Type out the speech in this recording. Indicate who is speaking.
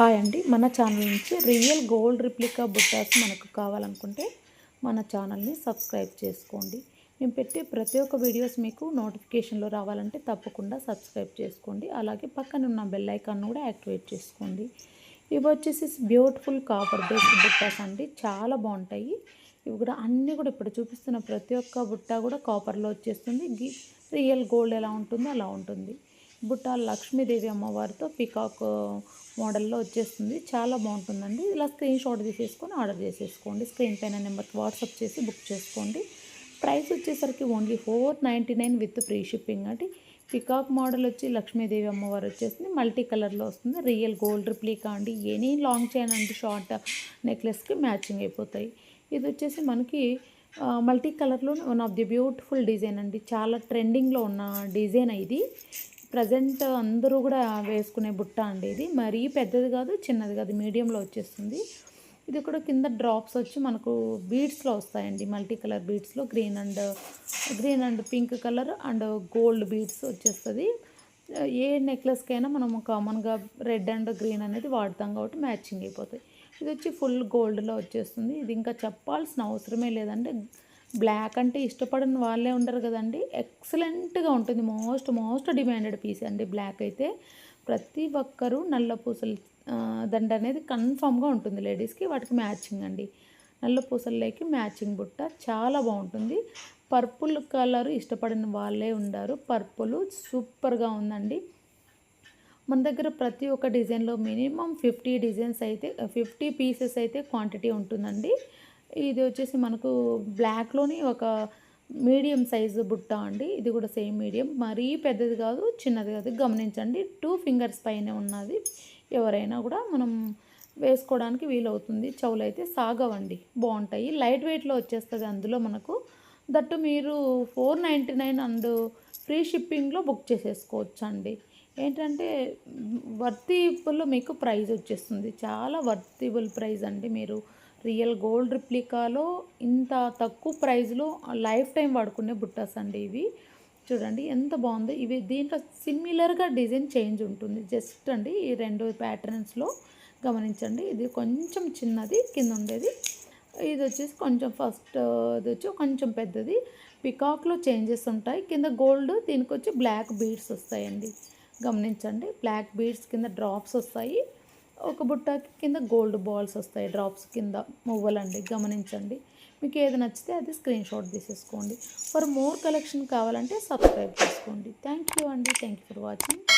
Speaker 1: Hi అండి. మన channel నుంచి రియల్ గోల్డ్ రిప్లికా బుట్టాస్ మనకు కావాలనుకుంటే మన ఛానల్ని సబ్స్క్రైబ్ చేసుకోండి. మేము పెట్టే ప్రతి ఒక్క వీడియోస్ మీకు నోటిఫికేషన్లో రావాలంటే తప్పకుండా సబ్స్క్రైబ్ చేసుకోండి. అలాగే పక్కన ఉన్న బెల్ ఐకాన్ కూడా యాక్టివేట్ చేసుకోండి. ఇవి వచ్చేసి బ్యూటిఫుల్ కాపర్ బేస్డ్ బుట్టాస్ అండి. చాలా బాగుంటాయి. ఇవి కూడా అన్నీ కూడా ఇప్పుడు చూపిస్తున్న ప్రతి ఒక్క బుట్ట కూడా కాపర్లో వచ్చేస్తుంది. రియల్ గోల్డ్ ఎలా ఉంటుందో అలా ఉంటుంది. బుట్ట లక్ష్మీదేవి అమ్మవారితో పికాక్ మోడల్లో వచ్చేస్తుంది. చాలా బాగుంటుందండి. ఇలా స్క్రీన్ షాట్ తీసేసుకొని ఆర్డర్ చేసేసుకోండి. స్క్రీన్ పైన నెంబర్కి వాట్సాప్ చేసి బుక్ చేసుకోండి. ప్రైస్ వచ్చేసరికి only four ninety nine with free shipping అండి. పికాక్ మోడల్ వచ్చి లక్ష్మీదేవి అమ్మవారు వచ్చేసింది. మల్టీ కలర్లో వస్తుంది. రియల్ గోల్డ్ రిప్లీకా అండి. ఎనీ లాంగ్ చైన్ అండి. షార్ట్ నెక్లెస్కి మ్యాచింగ్ అయిపోతాయి. ఇది వచ్చేసి మనకి మల్టీ కలర్లో one of the beautiful design అండి. చాలా ట్రెండింగ్లో ఉన్న డిజైన్ ఇది. ప్రజెంట్ అందరూ కూడా వేసుకునే బుట్ట అండి ఇది. మరీ పెద్దది కాదు చిన్నది కాదు మీడియంలో వచ్చేస్తుంది. ఇది కూడా కింద డ్రాప్స్ వచ్చి మనకు బీడ్స్లో వస్తాయండి. Multi colour బీడ్స్లో green and green and pink colour and gold beads వచ్చేస్తుంది. ఏ నెక్లెస్కైనా మనం కామన్గా రెడ్ అండ్ గ్రీన్ అనేది వాడతాం కాబట్టి మ్యాచింగ్ అయిపోతాయి. ఇది వచ్చి ఫుల్ గోల్డ్లో వచ్చేస్తుంది. ఇది ఇంకా చెప్పాల్సిన అవసరమే లేదంటే బ్లాక్ అంటే ఇష్టపడని వాళ్ళే ఉండరు కదండి. ఎక్సలెంట్గా ఉంటుంది. మోస్ట్ మోస్ట్ డిమాండెడ్ పీస్ అండి బ్లాక్ అయితే. ప్రతి ఒక్కరూ నల్ల పూసలు దండ అనేది కన్ఫామ్గా ఉంటుంది లేడీస్కి వాటికి మ్యాచింగ్ అండి. నల్ల పూసల్లోకి మ్యాచింగ్ బుట్ట చాలా బాగుంటుంది. పర్పుల్ కలర్ ఇష్టపడిన వాళ్ళే ఉండారు. పర్పుల్ సూపర్గా ఉందండి. మన దగ్గర ప్రతి ఒక్క డిజైన్లో మినిమం ఫిఫ్టీ డిజైన్స్ అయితే ఫిఫ్టీ పీసెస్ అయితే క్వాంటిటీ ఉంటుందండి. ఇది వచ్చేసి మనకు బ్లాక్లోని ఒక మీడియం సైజు బుట్ట అండి. ఇది కూడా సేమ్ మీడియం మరీ పెద్దది కాదు చిన్నది కాదు. గమనించండి టూ ఫింగర్స్ పైన ఉన్నది. ఎవరైనా కూడా మనం వేసుకోవడానికి వీలవుతుంది. చెవులు అయితే సాగవండి. బాగుంటాయి. లైట్ వెయిట్లో వచ్చేస్తుంది అందులో మనకు. దట్టు మీరు four ninety nine and free షిప్పింగ్లో బుక్ చేసేసుకోవచ్చు అండి ఏంటంటే వర్తిబుల్ మీకు ప్రైజ్ వచ్చేస్తుంది. చాలా వర్తిబుల్ ప్రైజ్ అండి మీరు రియల్ గోల్డ్ రిప్లికాలో ఇంత తక్కువ ప్రైస్లో లైఫ్ టైం వాడుకునే బుట్టాస్ అండి ఇవి. చూడండి ఎంత బాగుందో. ఇవి దీంట్లో సిమిలర్గా డిజైన్ చేంజ్ ఉంటుంది. జస్ట్ అండి ఈ రెండు ప్యాటర్న్స్లో గమనించండి. ఇది కొంచెం చిన్నది కింద ఉండేది. ఇది వచ్చేసి కొంచెం ఫస్ట్ ఇది వచ్చి కొంచెం పెద్దది. పికాక్లో చేంజెస్ ఉంటాయి. కింద గోల్డ్ దీనికి వచ్చి బ్లాక్ బీడ్స్ వస్తాయండి. గమనించండి. బ్లాక్ బీడ్స్ కింద డ్రాప్స్ వస్తాయి. ఒక బుట్టకి కింద గోల్డ్ బాల్స్ వస్తాయి డ్రాప్స్ కింద. మువ్వలండి గమనించండి. మీకు ఏది నచ్చితే అది స్క్రీన్ షాట్ తీసేసుకోండి. ఫర్ మోర్ కలెక్షన్ కావాలంటే సబ్స్క్రైబ్ చేసుకోండి. థ్యాంక్ యూ అండి. Thank you for watching.